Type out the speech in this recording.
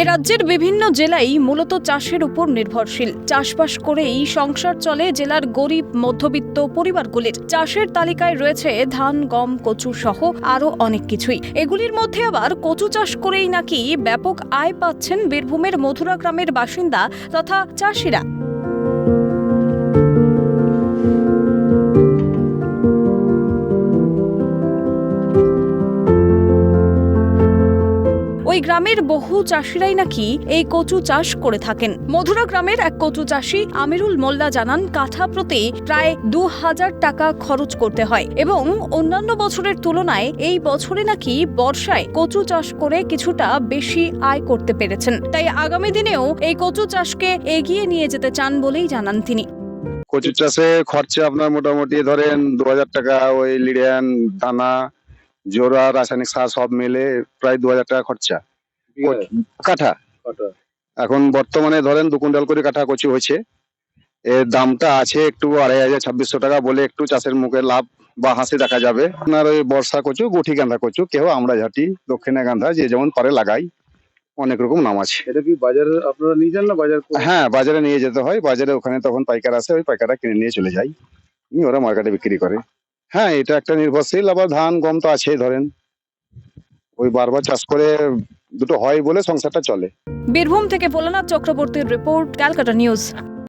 এ রাজ্যের বিভিন্ন জেলাই মূলত চাষের উপর নির্ভরশীল। চাষবাস করেই সংসার চলে জেলার গরিব, মধ্যবিত্ত পরিবারগুলির। চাষের তালিকায় রয়েছে ধান, গম, কচু সহ আরও অনেক কিছুই। এগুলির মধ্যে আবার কচু চাষ করেই নাকি ব্যাপক আয় পাচ্ছেন বীরভূমের মধুরা গ্রামের বাসিন্দা তথা চাষিরা। ওই গ্রামের বহু চাষিরাই নাকি এই কচু চাষ করে থাকেন। মধুরা গ্রামের এক কচু চাষি আমিরুল মোল্লা জানান কাঠা প্রতি প্রায় দু হাজার টাকা খরচ করতে হয় এবং অন্যান্য বছরের তুলনায় এই বছরে নাকি বর্ষায় কচু চাষ করে কিছুটা বেশি আয় করতে পেরেছেন। তাই আগামী দিনেও এই কচু চাষকে এগিয়ে নিয়ে যেতে চান বলেই জানান তিনি। কচু চাষে খরচা আপনার মোটামুটি ধরেন দু হাজার টাকা ওই লিডিয়ান, দানা, জোড়া, রাসায়নিক সার সব মিলে প্রায় দু হাজার টাকা খরচা। কাঠা এখন বর্তমানে ধরেন দু কুইন্টাল করে কাঠা কচু হয়েছে। এর দামটা আছে একটু আড়াই হাজার ছাব্বিশশো টাকা বলে একটু চাষের মুখে লাভ বা হাসি দেখা যাবে। আপনার ওই বর্ষা কচু গুঠি গাঁধা কচু কেউ আমরা ঝাঁটি দক্ষিণা গাঁধা যে যেমন পারে লাগাই অনেক রকম নাম আছে। এটা কি বাজারে আপনারা নিয়ে যান না বাজার হ্যাঁ বাজারে নিয়ে যেতে হয়। বাজারে ওখানে তখন পাইকার আসে ওই পাইকাররা কিনে নিয়ে চলে যায়। ওরা মার্কেটে বিক্রি করে। হ্যাঁ এটা একটা নির্ভরশীল আবার ধান গম তো আছেই ধরেন। ওই বারবার চাষ করে দুটো হয় বলে সংসারটা চলে। বীরভূম থেকে ভোলানাথ চক্রবর্তীর রিপোর্ট ক্যালকাটা নিউজ।